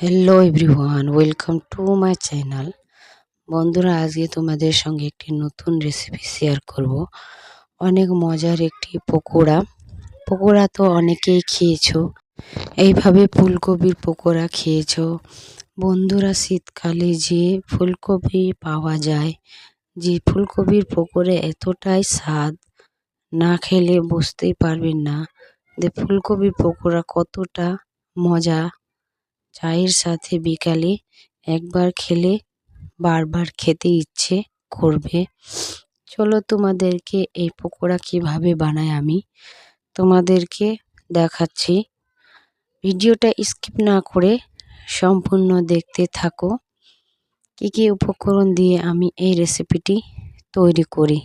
Hello everyone welcome to my channel বন্ধুরা, আজকে তোমাদের সঙ্গে একটি নতুন রেসিপি শেয়ার করব। অনেক মজার একটি পকোড়া। পকোড়া তো অনেকেই খেয়েছো। এইভাবে ফুলকপির পকোড়া খেয়েছো। বন্ধুরা, শীতকালে যে ফুলকপি পাওয়া যায়, যে ফুলকপির পকোড়া এতটাই স্বাদ, না খেলে বুঝতেই পারবেন না যে ফুলকপির পকোড়া কতটা মজা। চায়ের সাথে বিকালে একবার খেলে বারবার খেতে ইচ্ছে করবে। চলো তোমাদেরকে এই পকোড়া কীভাবে বানাই আমি তোমাদেরকে দেখাচ্ছি। ভিডিওটা স্কিপ না করে সম্পূর্ণ দেখতে থাকো। কী কী উপকরণ দিয়ে আমি এই রেসিপিটি তৈরি করি?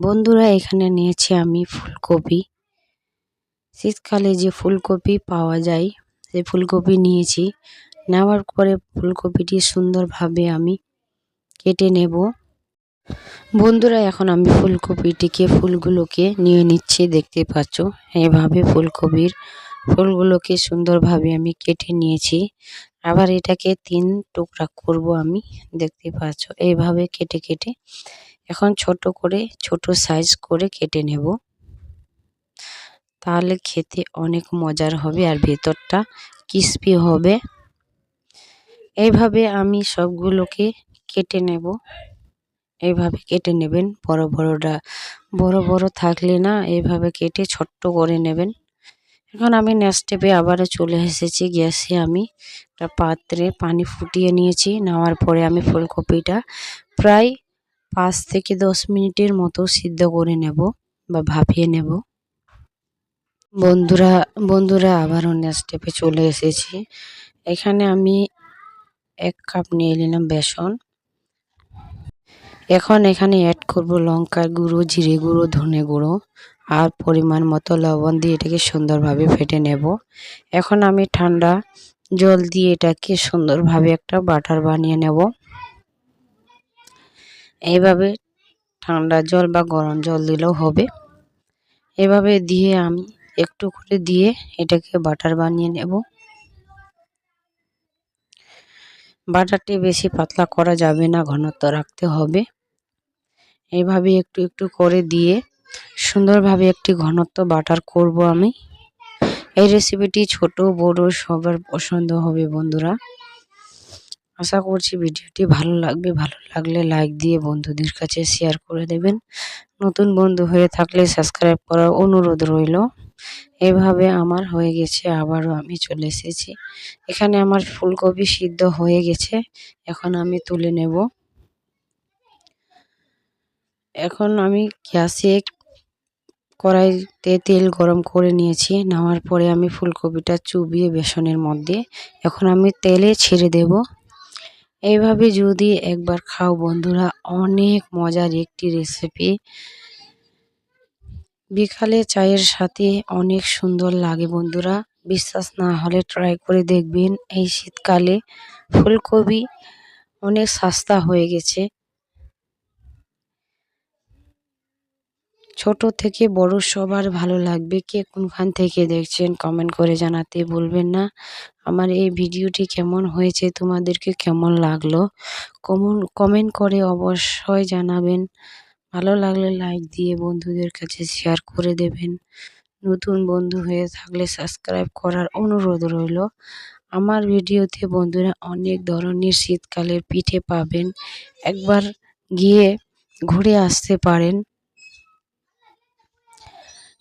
বন্ধুরা, এখানে নিয়েছি আমি ফুলকপি। শীতকালে যে ফুলকপি পাওয়া যায় সেই ফুলকপি নিয়েছি। নেওয়ার পরে ফুলকপিটি সুন্দরভাবে আমি কেটে নেব। বন্ধুরা, এখন আমি ফুলকপিটিকে, ফুলগুলোকে নিয়ে নিচ্ছি, দেখতে পাচ্ছ? এভাবে ফুলকপির ফুলগুলোকে সুন্দরভাবে আমি কেটে নিয়েছি। আবার এটাকে তিন টুকরা করব আমি, দেখতে পাচ্ছ? এইভাবে কেটে কেটে এখন ছোট করে, ছোট সাইজ করে কেটে নেব। তাহলে খেতে অনেক মজার হবে আর ভেতরটা ক্রিসপি হবে। এইভাবে আমি সবগুলোকে কেটে নেব। এইভাবে কেটে নেবেন, বড় বড়টা, বড় বড় থাকলে না এইভাবে কেটে ছোট্ট করে নেবেন। এখন আমি নেক্সট স্টেপে আবারও চলে এসেছি, গ্যাসে আমি একটা পাত্রে পানি ফুটিয়ে নিয়েছি, নেওয়ার পরে আমি ফুলকপিটা প্রায় পাঁচ থেকে দশ মিনিটের মতো সিদ্ধ করে নেব বা ভাপিয়ে নেব। বন্ধুরা বন্ধুরা, আবার অন্য স্টেপে চলে এসেছি। এখানে আমি এক কাপ নিয়ে নিলাম বেসন। এখন এখানে অ্যাড করব লঙ্কার গুঁড়ো, জিরে গুঁড়ো, ধনে গুঁড়ো, আর পরিমাণ মতো লবণ দিয়ে এটাকে সুন্দরভাবে ফেটে নেব। এখন আমি ঠান্ডা জল দিয়ে এটাকে সুন্দরভাবে একটা বাটার বানিয়ে নেব। এইভাবে ঠান্ডা জল বা গরম জল দিলেও হবে। এভাবে দিয়ে আমি একটু করে দিয়ে এটাকে বাটার বানিয়ে নেব। বাটারটি বেশি পাতলা করা যাবে না, ঘনত্ব রাখতে হবে। এইভাবে একটু একটু করে দিয়ে সুন্দরভাবে একটি ঘনত্ব বাটার করব আমি। এই রেসিপিটি ছোট, বড়, সবার পছন্দ হবে বন্ধুরা। আশা করছি ভিডিওটি ভালো লাগবে। ভালো লাগলে লাইক দিয়ে বন্ধুদের কাছে শেয়ার করে দেবেন। নতুন বন্ধু হয়ে থাকলে সাবস্ক্রাইব করার অনুরোধ রইল। এভাবে আমার হয়ে গেছে, আবারও আমি চলে এসেছি। এখানে আমার ফুলকপি সিদ্ধ হয়ে গেছে, এখন আমি তুলে নেব। এখন আমি গ্যাসে কড়াইতে তেল গরম করে নিয়েছি, নেওয়ার পরে আমি ফুলকপিটা চুবিয়ে বেসনের মধ্যে, এখন আমি তেলে ছেড়ে দেব। এইভাবে যদি একবার খাও বন্ধুরা, অনেক মজার একটি রেসিপি বিকালে চায়ের সাথে অনেক সুন্দর লাগে বন্ধুরা। বিশ্বাস না হলে ট্রাই করে দেখবেন এই শীতকালে। ফুলকপি অনেক সস্তা হয়ে গেছে। ছোট থেকে বড় সবার ভালো লাগবে। কে কোনখান থেকে দেখছেন কমেন্ট করে জানাতে বলবেন না। আমার এই ভিডিওটি কেমন হয়েছে, তোমাদেরকে কেমন লাগল? কমন কমেন্ট করে অবশ্যই জানাবেন। ভালো লাগলে লাইক দিয়ে বন্ধুদের কাছে শেয়ার করে দেবেন। নতুন বন্ধু হয়ে থাকলে সাবস্ক্রাইব করার অনুরোধ রইল। আমার ভিডিওতে বন্ধুরা অনেক ধরনের শীতকালের পিঠে পাবেন। একবার গিয়ে ঘুরে আসতে পারেন।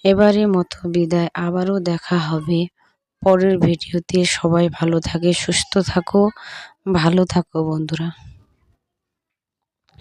এবারে মতো বিদায়, আবারও দেখা হবে। পরের ভিডিওতে সবাই ভালো থাকে, সুস্থ থাকো। ভালো থাকো বন্ধুরা।